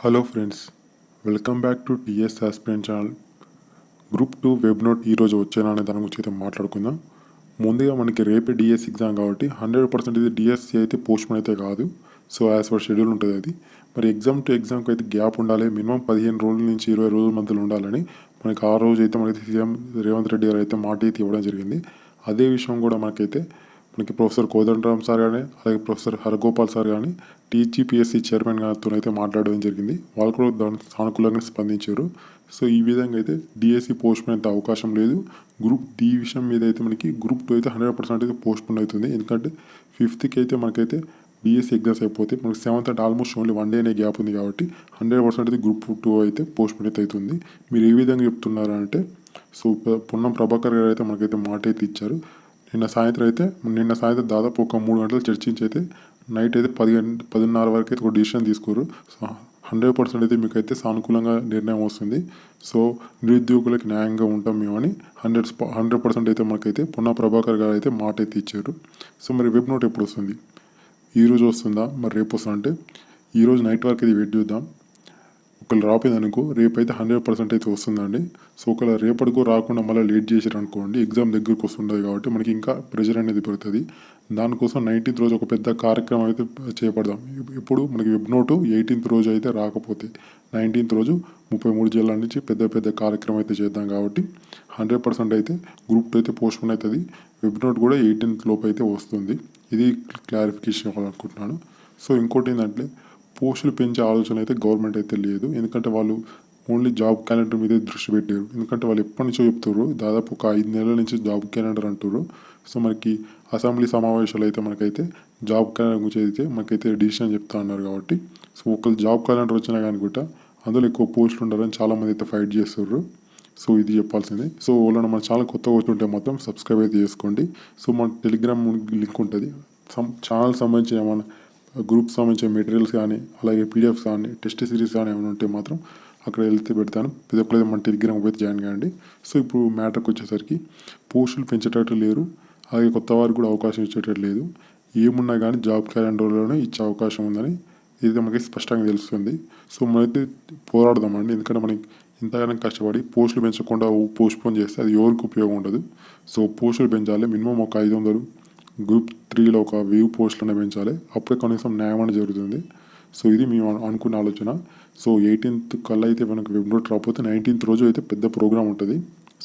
Hello friends welcome back to TS aspirant channel group two web note ఈరోజు వచ్చేనా అనే దాని గురించి అయితే మాట్లాడుకుందాం. ముందుగా మనకి రేపే డిఎస్ ఎగ్జామ్ కాబట్టి హండ్రెడ్ పర్సెంట్ ఇది డిఎస్సి అయితే పోస్ట్పోన్ అయితే కాదు. సో యాజ్ పర్ షెడ్యూల్ ఉంటుంది అది. మరి ఎగ్జామ్ టు ఎగ్జామ్కి అయితే గ్యాప్ ఉండాలి. మినిమం పదిహేను రోజుల నుంచి ఇరవై రోజుల మధ్యలో ఉండాలని మనకి ఆ రోజు అయితే మనకి సీఎం రేవంత్ రెడ్డి గారు అయితే మాట అయితే ఇవ్వడం జరిగింది. అదే విషయం కూడా మనకైతే మనకి ప్రొఫెసర్ కోదండరామ్ సార్ కానీ అలాగే ప్రొఫెసర్ హరగోపాల్ సార్ కానీ టీజీపీఎస్సీ చైర్మన్ గారితో అయితే మాట్లాడడం జరిగింది. వాళ్ళు కూడా దాని సానుకూలంగా స్పందించారు. సో ఈ విధంగా అయితే డిఎస్సి పోస్ట్ అయితే అవకాశం లేదు. గ్రూప్ డి విషయం మీద అయితే మనకి గ్రూప్ టూ అయితే హండ్రెడ్ పర్సెంట్ అయితే పోస్ట్ అవుతుంది. ఎందుకంటే ఫిఫ్త్కి అయితే మనకైతే డిఎస్సి ఎగ్జామ్స్ అయిపోతే మనకి సెవెంత్ అంటే ఆల్మోస్ట్ ఓన్లీ వన్ డే అనే గ్యాప్ ఉంది కాబట్టి హండ్రెడ్ పర్సెంట్ అయితే గ్రూప్ టూ అయితే పోస్ట్ అయితే అవుతుంది. మీరు ఏ విధంగా చెప్తున్నారు అంటే సో పొన్నం ప్రభాకర్ గారు అయితే మనకైతే మాట అయితే ఇచ్చారు. నిన్న సాయంత్రం అయితే నిన్న సాయంత్రం దాదాపు ఒక మూడు గంటలు చర్చించి అయితే నైట్ అయితే పది గంట పదిన్నర వరకు అయితే ఒక డిసిషన్ తీసుకోరు. సో హండ్రెడ్ పర్సెంట్ అయితే మీకు అయితే సానుకూలంగా నిర్ణయం వస్తుంది. సో నిరుద్యోగులకు న్యాయంగా ఉంటాం మేమని హండ్రెడ్ హండ్రెడ్ పర్సెంట్ అయితే మనకైతే పొన్న ప్రభాకర్ గారు అయితే మాట అయితే ఇచ్చారు. సో మరి వెబ్ నోట్ ఎప్పుడు వస్తుంది? ఈ రోజు వస్తుందా? మరి రేపు వస్తుందా అంటే ఈరోజు నైట్ వరకు ఇది వెయిట్ చూద్దాం. ఒకవేళ రాపోయింది అనుకో రేపు అయితే హండ్రెడ్ పర్సెంట్ అయితే వస్తుందండి. సో ఒకవేళ రేపటికో రాకుండా మళ్ళీ లేట్ చేసారు అనుకోండి ఎగ్జామ్ దగ్గరకు వస్తుంటుంది కాబట్టి మనకి ఇంకా ప్రెషర్ అనేది పెరుగుతుంది. దానికోసం నైన్టీన్త్ రోజు ఒక పెద్ద కార్యక్రమం అయితే చేపడదాం. ఇప్పుడు మనకి వెబ్ నోటు ఎయిటీన్త్ రోజు అయితే రాకపోతే నైన్టీన్త్ రోజు ముప్పై మూడు జిల్లాల నుంచి పెద్ద పెద్ద కార్యక్రమం అయితే చేద్దాం కాబట్టి హండ్రెడ్ పర్సెంట్ అయితే గ్రూప్ అయితే పోస్ట్పోన్ అవుతుంది. వెబ్ నోట్ కూడా ఎయిటీన్త్ లోపు అయితే వస్తుంది. ఇది క్లారిఫికేషన్ ఇవ్వాలనుకుంటున్నాను సో ఇంకోటి ఏంటంటే పోస్టులు పెంచే ఆలోచన అయితే గవర్నమెంట్ అయితే లేదు. ఎందుకంటే వాళ్ళు ఓన్లీ జాబ్ క్యాలెండర్ మీదే దృష్టి పెట్టారు. ఎందుకంటే వాళ్ళు ఎప్పటి నుంచో చెప్తారు దాదాపు ఒక ఐదు నెలల నుంచి జాబ్ క్యాలెండర్ అంటారు సో మనకి అసెంబ్లీ సమావేశాలు అయితే మనకైతే జాబ్ క్యాలెండర్ గురించి అయితే మనకైతే డిసిషన్ చెప్తా అన్నారు కాబట్టి సో ఒకళ్ళు జాబ్ క్యాలెండర్ వచ్చినా కానీ కూడా అందులో ఎక్కువ పోస్టులు ఉండాలని చాలామంది అయితే ఫైట్ చేస్తారు సో ఇది చెప్పాల్సిందే. సో వాళ్ళని మన ఛానల్ కొత్తగా వచ్చుంటే మాత్రం సబ్స్క్రైబ్ అయితే చేసుకోండి. సో మన టెలిగ్రామ్ లింక్ ఉంటుంది. సమ్ ఛానల్ సంబంధించిన ఏమైనా గ్రూప్ సంబంధించిన మెటీరియల్స్ కానీ అలాగే పీడిఎఫ్స్ కానీ టెస్ట్ సిరీస్ కానీ ఏమైనా ఉంటే మాత్రం అక్కడ వెళ్తే పెడతాను. ప్రతి ఒక్కరైతే మన టెలిగ్రామ్ అయితే జాయిన్ కాండి. సో ఇప్పుడు మ్యాటర్కి వచ్చేసరికి పోస్టులు పెంచేటట్టు లేరు. అలాగే కొత్త వారికి కూడా అవకాశం ఇచ్చేటట్టు లేదు. ఏమున్నా కానీ జాబ్ క్యాలెండర్లోనే ఇచ్చే అవకాశం ఉందని ఇది మనకి స్పష్టంగా తెలుస్తుంది. సో మనమైతే పోరాడదామండి. ఎందుకంటే మనకి ఇంతగానో కష్టపడి పోస్టులు పెంచకుండా పోస్ట్పోన్ చేస్తే అది ఎవరికి ఉపయోగం ఉండదు. సో పోస్టులు పెంచాలి. మినిమం ఒక ఐదు వందలు గ్రూప్ త్రీలో ఒక వ్యూ పోస్టులను పెంచాలి. అప్పుడే కనీసం న్యాయం అనేది జరుగుతుంది. సో ఇది మేము అనుకున్న ఆలోచన. సో ఎయిటీన్త్ కల్లా అయితే మనకు వెబ్ నోట్ రాకపోతే నైన్టీన్త్ రోజు అయితే పెద్ద ప్రోగ్రామ్ ఉంటుంది.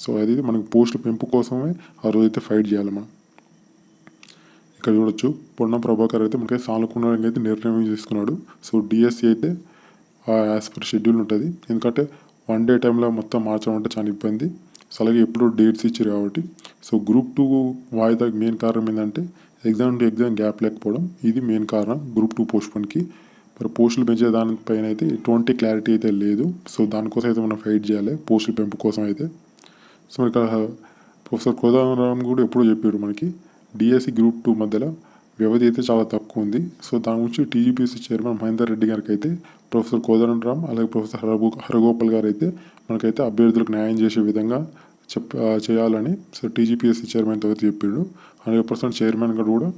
సో అది మనకు పోస్టుల పెంపు కోసమే ఆ రోజు అయితే ఫైట్ చేయాలి మనం. ఇక్కడ చూడొచ్చు. పొన్నం ప్రభాకర్ అయితే మనకి సానుకూలంగా అయితే నిర్ణయం తీసుకున్నాడు సో డిఎస్సి అయితే యాజ్ పర్ షెడ్యూల్ ఉంటుంది. ఎందుకంటే వన్ డే టైంలో మొత్తం మార్చడం అంటే చాలా ఇబ్బంది. సో అలాగే ఎప్పుడు డేట్స్ ఇచ్చారు కాబట్టి సో గ్రూప్ టూ వాయిదా మెయిన్ కారణం ఏంటంటే ఎగ్జామ్ టు ఎగ్జామ్ గ్యాప్ లేకపోవడం ఇది మెయిన్ కారణం గ్రూప్ టూ పోస్ట్పోన్కి మరి పోస్టులు పెంచే దానిపైన అయితే ఎటువంటి క్లారిటీ అయితే లేదు. సో దానికోసం అయితే మనం ఫైట్ చేయాలి పోస్టుల పెంపు కోసం అయితే. సో మరి ఇక్కడ ప్రొఫెసర్ కోదండరామ్ కూడా ఎప్పుడో చెప్పారు మనకి డిఎస్సి గ్రూప్ టూ మధ్యలో వ్యవధి అయితే చాలా తక్కువ ఉంది. సో దాని గురించి టీజీపీసీ చైర్మన్ మహేందర్ రెడ్డి గారికి అయితే ప్రొఫెసర్ కోదండరామ్ అలాగే ప్రొఫెసర్ హరగో హరగోపాల్ గారు అయితే మనకైతే అభ్యర్థులకు న్యాయం చేసే విధంగా చెప్ చేయాలని సో టీజీపీఎస్సీ చైర్మన్తో అయితే చెప్పాడు. హండ్రెడ్ పర్సెంట్ చైర్మన్ గారు కూడా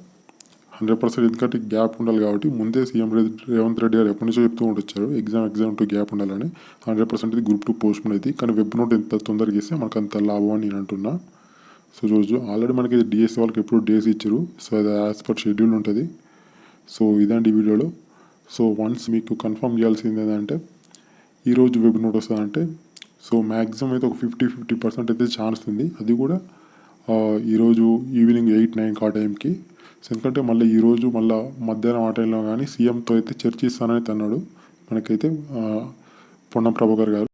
హండ్రెడ్ పర్సెంట్ ఎందుకంటే గ్యాప్ ఉండాలి కాబట్టి ముందే సీఎం రేవంత్ రెడ్డి గారు ఎప్పటి నుంచో చెప్తూ ఉండొచ్చారు. ఎగ్జామ్ ఎగ్జామ్ టు గ్యాప్ ఉండాలని. హండ్రెడ్ పర్సెంట్ ఇది గ్రూప్ టూ పోస్ట్ అయితే కానీ వెబ్ నోట్ ఎంత తొందరగా ఇస్తే మనకు అంత లాభం అని నేను అంటున్నా. సో చూడొచ్చు ఆల్రెడీ మనకి డిఎస్సీ వాళ్ళకి ఎప్పుడు డేస్ ఇచ్చారు. సో అది యాజ్ పర్ షెడ్యూల్ ఉంటుంది. సో ఇదండి వీడియోలో. సో వన్స్ మీకు కన్ఫర్మ్ చేయాల్సింది ఏంటంటే ఈరోజు వెబ్ నోట్ వస్తుందంటే సో మ్యాక్సిమం అయితే ఒక ఫిఫ్టీ ఫిఫ్టీ పర్సెంట్ అయితే ఛాన్స్ ఉంది. అది కూడా ఈరోజు ఈవినింగ్ ఎయిట్ నైన్ ఆ టైంకి. సో ఎందుకంటే మళ్ళీ ఈరోజు మళ్ళీ మధ్యాహ్నం ఆ టైంలో కానీ సీఎంతో అయితే చర్చిస్తానని అన్నాడు మనకైతే పొన్నం ప్రభాకర్ గారు.